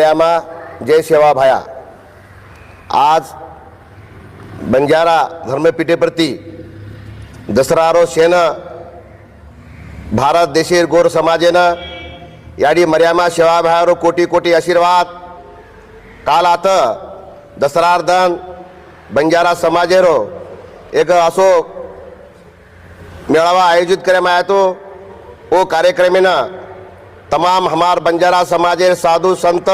प्रेमा जय सेवा भाया। आज बंजारा धर्मपीठेप्रती दसरारो सेन भारत देशीर गोर समाजेनं याडी मर्यामा शेवाभायारो कोटी कोटी आशीर्वाद। काल आता दसरार्धन बंजारा समाजेरो एक असो मेळावा आयोजित करण्यात तो ओ कार्यक्रमेनं तमाम हमार बंजारा समाजेर साधु संत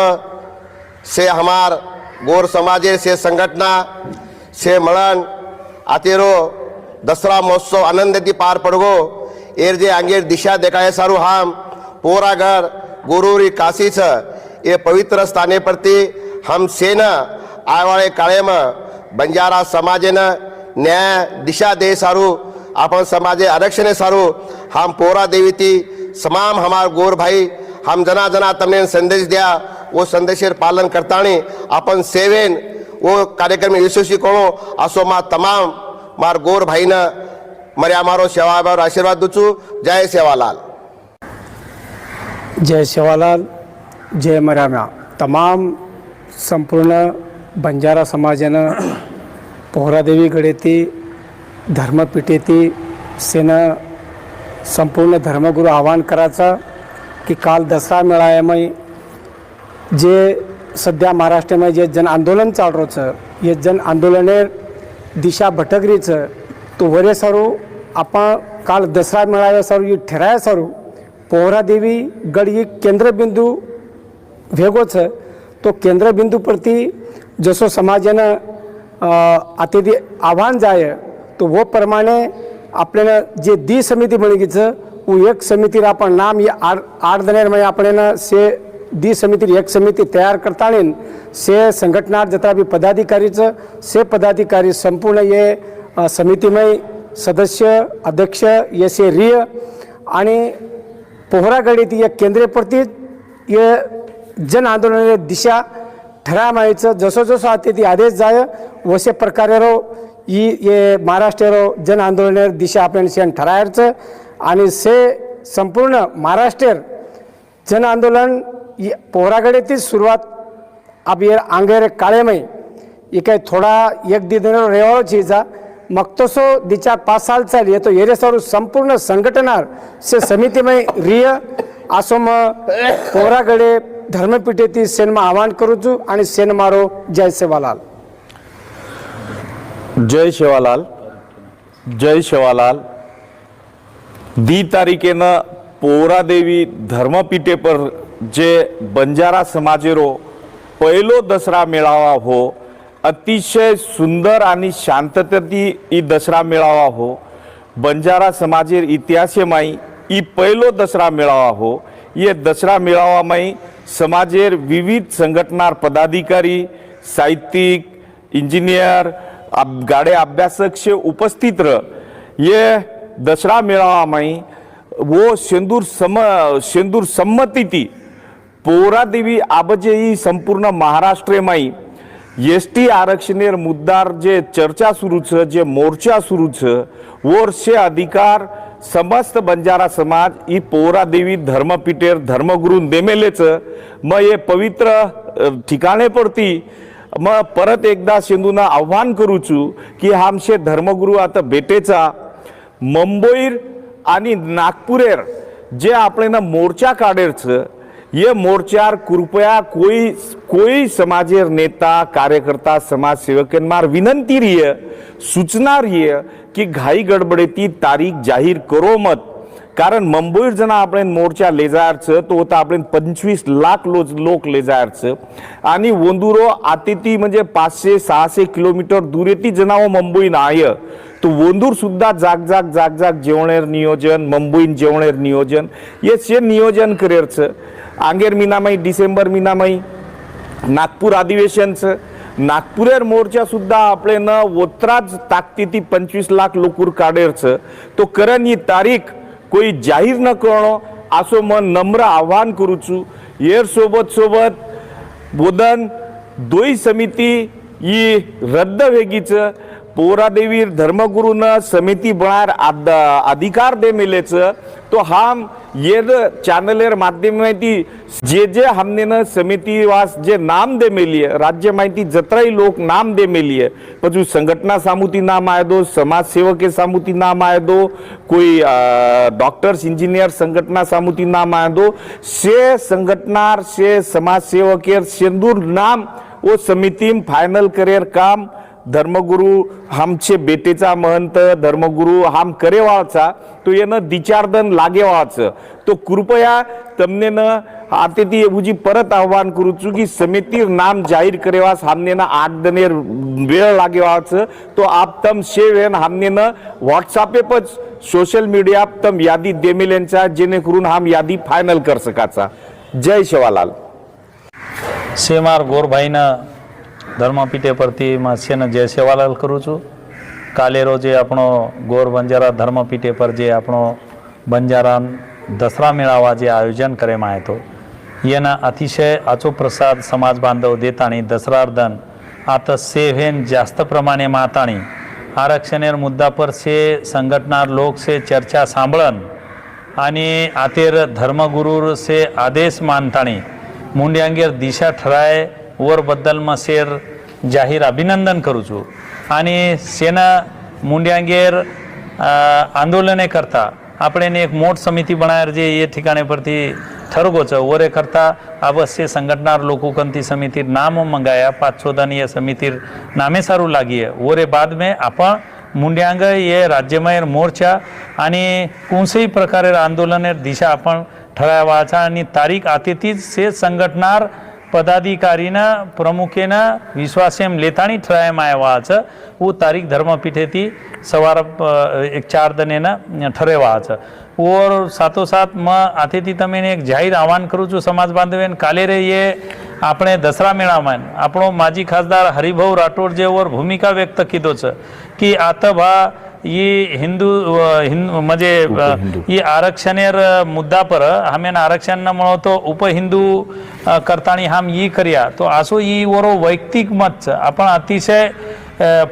से हमार गोर समाजेर से संघटना से मळण आतेरो दसरा महोत्सव आनंदती पार पडगो एर जे आंगेर दिशा देखाय सारू हाम पोरागर गुरुरी काशीच એ પવિત્ર સ્થાને પરથી હમ સેન આવાળે કાળેમાં બંજારા સમાજેને ન્યાય દિશા દે સારું આપણ સમાજે આરક્ષણે સારું હમ પોરા દેવીથી समाम हमार गोर भाई हम जना जना तमने संदेश दिया वो संदेश पालन करता अपन सेवेन वो कार्यक्रम यशस्वी करो असो मा तमाम मार गोर भाई न मर्या मारो सेवा आशीर्वाद दूचू। जय सेवालाल। जय सेवालाल जय मर्याम्या तमाम संपूर्ण बंजारा समाजानं पोहरादेवी गड येते धर्मपीठ येते सेना संपूर्ण धर्मगुरू आवाहन करायचं की काल दसरा मेळाव्यामध्ये जे सध्या महाराष्ट्रामध्ये जे जन आंदोलन चालरोचं हे जन आंदोलने दिशा भटकरीचं तो वरे सारू आपण काल दसरा मेळाव्या सरू ही ठेराया सारू पोहरादेवी गड ही केंद्रबिंदू वेगोचं तो केंद्रबिंदूप्रती जसो समाजानं अतिथी आव्हान जाय तो वो प्रमाणे आपल्याला जे दी समिती म्हणीचं वो एक समितीर आपण नाम हे आठ आठ जणांमध्ये म्हणजे आपल्याला से दी समितीर एक समिती तयार करता करताना से संघटनार जत्रा बी पदाधिकारीचं से पदाधिकारी संपूर्ण ये अ, समितीमय सदस्य अध्यक्ष ये से रिय आणि पोहरागडी ती एक केंद्रीयपरती ये जन आंदोलनाची दिशा ठरावायचं जसं जसं आता ती आदेश जाय वसे प्रकारे रो ही ये महाराष्ट्र रो जन आंदोलन दिशा आपण शेण ठरायचं आणि से संपूर्ण महाराष्ट्र जन आंदोलन पोहराकडे तीच सुरुवात आप ये आंगेर काळेमय. ये थोडा एक दिन रेवाळो जा. मग तसो दिचार पाच साल चाल. येतो येरे संपूर्ण संघटनार से समितीमय रिय. आसोम मग पोहरागडे धर्मपीठेती सेनमा आवाहन करू आणि सेन मारो जय सेवालाल. जय शेवालाल जय शेवालाल. दी તારીખેના પોરાદેવી ધર્મપીઠે પર જે બંજારા સમાજેરો पहिलो दसरा मेळावा हो अतिशय सुंदर आणि शांततेती ई दसरा मेळावा हो बंजारा समाजेर इतिहासे माई ई पहिलो दसरा मेळावा हो. ये दसरा मेळावा माई समाजेर विविध संघटनार पदाधिकारी साहित्यिक इंजिनियर गाडे अभ्यासक शे उपस्थित रह. ये दसरा मेळावामाई वो शेंदूर सम शेंदूर संमती ती पोरादेवी आबजे ही संपूर्ण महाराष्ट्रेमाई एस टी आरक्षणेर मुद्दार जे चर्चा सुरू छ जे मोर्चा सुरू छ वोर से अधिकार समस्त बंजारा समाज ही पोरादेवी धर्मपीठेर धर्मगुरू नेमेलेच मग हे पवित्र ठिकाणे पडती मग परत एकदा शेंदूना आव्हान करूचू की आमचे धर्मगुरू आता भेटेचा मुंबईर आणि नागपुरेर जे आपल्याला मोर्चा काढेरच ये मोर्चार कृपया कोई कोई समाजेर नेता कार्यकर्ता समाजसेवकांमार विनंती रिय सूचना रिय की घाई गडबडेती तारीख जाहीर करो मत. कारण मुंबईर जना आपण मोर्चा लेजायरचं तो होता आपण पंचवीस लाख लो लोक लेजायरचं आणि वंदुरो आतेती म्हणजे पाचशे सहाशे किलोमीटर दूर येती जनाव आहे. तो वंदूर सुद्धा जाग जाग जाग जाग जेवणेर नियोजन मुंबईन जेवणेर नियोजन. हे शे नियोजन करेरचं. आंगेर मीनामाई डिसेंबर मीनामाई नागपूर अधिवेशनचं. नागपुरेर मोर्चा सुद्धा आपले न ताकती ती पंचवीस लाख लोकूर काढेरचं. तो करण ही तारीख कोई जाहीर न करणं असो मन नम्र आव्हान करूचू. येर सोबत सोबत बोधन दोई समिती ही रद्द वेगीच. पोरादेवीर धर्मगुरूनं समिती बनार आद- अधिकार दे मेलेचं. तो हाम ये चॅनलेर माध्यम माहिती जे जे हमनेनं समितीवास जे नाम दे मेली है राज्य माहिती जत्राई लोक नाम दे मेली है पजू संघटना सामूती नाम आए दो समाज सेवक के सामूती नाम आए दो कोई डॉक्टर्स इंजीनियर संघटना सामूती नाम आए दो से संघटना से समाज सेवकेर सेंदूर नाम वो समितीम फाइनल करेर काम धर्मगुरु हमचे बेटेचा महंत धर्मगुरु हम करेवाचा तो येणं दिचारदन लागेवाचं. तो कृपया तमनेनं आतेती एवजी परत आव्हान करूचू की समितीर नाम जाहीर करेवास हमनेनं आठ दनेर वेळ लागेवाचं. तो आप तम शेवेन हमनेनं व्हॉट्सअपेपच सोशल मीडिया तम यादी देमिलेंचा जेणेकरून हम यादी फायनल कर सकाचा. जय शिवालाल. सेमार गोरभाईनं ધર્મપીઠે પરથી મત્સ્યને જય સેવાલાલ કરું છું કાલે રોજે આપણો ગોર બંજારા ધર્મપીઠે પર જે આપણો બંજારા દસરા મેળાવા જે આયોજન કરવામાં આવ્યો હતો એના અતિશય આચો પ્રસાદ સમાજ બાંધવ દેતાણી દસરાર્ધન आता सेव्हेन जास्त प्रमाणे माताणी आरक्षणेर मुद्दा पर से संघटनार लोक से चर्चा सांभळन आणि आतेर धर्मगुरूर से आदेश मानताणी मुंड्यांगेर दिशा ठराय ઓવર શેર જાહેર અભિનંદન કરું છું અને સેના મુંડિયા અંગેર આંદોલને કરતાં આપણે એને એક મોટ સમિતિ બનાવેલ છે એ ઠેકાણે પરથી ઠરગોચો ઓરે કરતાં અવશ્ય સંગઠનાર લોકોકંતી સમિતિ નામ મંગાયા પાંચ છોદાની એ સમિતિ નામે સારું લાગીએ ઓરે બાદ મેં આપણ मुंड्यांग ये राज्यमय मोर्चा आणि कोणत्याही प्रकारे आंदोलन दिशा आपण ठरावाचा आणि तारीख आतिथीच से संघटनार પદાધિકારીના, પ્રમુખેના વિશ્વાસેમ લેતાણી ઠરાયમાં આવ્યા છે. ઉ તારીખ ધર્મપીઠેથી સવાર એક ચાર દનેના ઠરેવા છે. ઓર સાતોસાથમાં આથીથી તમે એક જાહેર આહવાન કરું છું સમાજ બાંધવેન કાલે રહીએ આપણે દસરા મેળામાં. આપણો માજી ખાસદાર હરિભાઉ રાઠોડ જે ઓર ભૂમિકા વ્યક્ત કીધો છે કે આતભા ही हिंदू हिंद म्हणजे ही आरक्षणेर मुद्दा पर हामेन आरक्षण न म्हणतो उपहिंदू अ, करतानी हाम ई कर्या तो असो ई वरो वैयक्तिक मत आपण अतिशय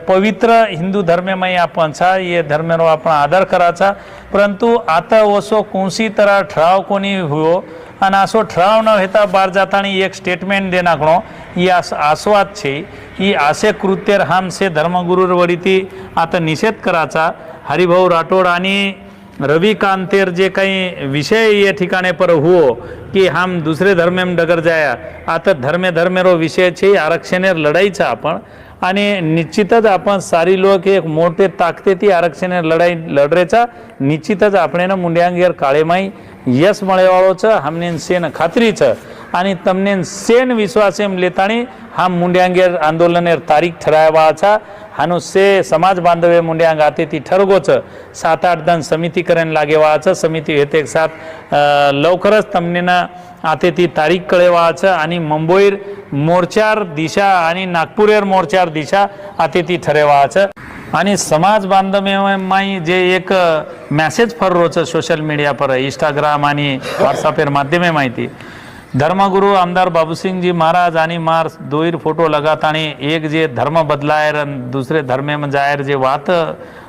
पवित्र हिंदू धर्ममय आपण छा ये धर्मेरो आपण आदर कराचा परंतु आता वसो कोणसी तरह ठराव कोणी हुयो आणि असो ठराव न हेता बार जातानी एक स्टेटमेंट दे नाखणो ही आस आस्वाद છે ही आसे कृत्यर हमसे धर्मगुरूर वडीती आता निषेध कराचा हरिभाऊ राठोड आणि रवी कांतेर जे काही विषय या ठिकाणे पर हुओ की हम दुसरे धर्मेम डगर जाया आता धर्मे धर्मेरो विषय छे आरक्षणेर लढाईचा आपण आणि निश्चितच आपण सारी लोक एक मोठे ताकदीती आरक्षण लढाई लढरेचा निश्चितच आपण मुंड्यांगीर काळेमाई यश मळेवाळोचं हमनेन सेन खात्रीचं आणि तमनेन सेन विश्वासेम लेताणी हा मुंड्यांगीर आंदोलनेर तारीख ठरावाचा हनुसे समाज बांधवे मुंडे अंग आते ती ठरगोच. सात आठ दन समितीकरण लागेवाचं समिती येते साथ लवकरच तमनेनं आते ती तारीख कळेवाचं आणि मुंबईर मोर्चार दिशा आणि नागपूरेर मोर्चार दिशा आते ती ठरेवाचं. आणि समाज बांधवे माई जे एक मॅसेज फररोचं सोशल मीडिया पर इंस्टाग्राम आणि व्हॉट्सअपेर माध्यमे माहिती धर्मगुरु आमदार बाबूसिंग जी महाराज आणि मार दोईर फोटो लगात आणि एक जे धर्म बदलायर दुसरे धर्मे जायर जे वात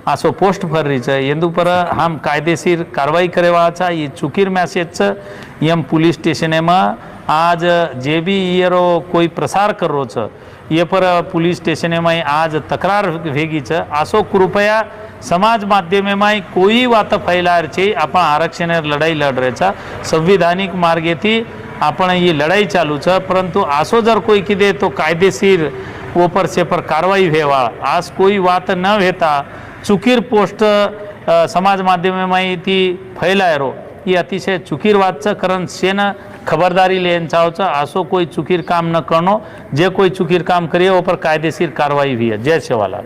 असो पोस्ट फरिच येंदू पर हम कायदेशीर कारवाई करेवाचा ये चुकीर मॅसेजच यम पोलीस स्टेशने म आज जे बी येरो कोई प्रसार करोच ये पर पोलीस स्टेशने माई आज तक्रार भेगीच असो कृपया समाज माध्यमे माई कोई वात फैलायरची आपण आरक्षण लढाई लढ रेचा संविधानिक मार्गेती आपण ही लढाई चालू च परंतु असो जर कोई किती तो कायदेशीर ओपर सेपर कारवाई व्हावा. आज कोई वात न व्हता चुकीर पोस्ट समाज माध्यम ती फैलाय रो. ही अतिशय चुकीर वाद च कारण सेन खबरदारी लिहिण चावच असो कोई चुकीर काम न करणो. जे कोई चुकीर काम करी ओपर कायदेशीर कारवाई व्हिय. जय शेवाला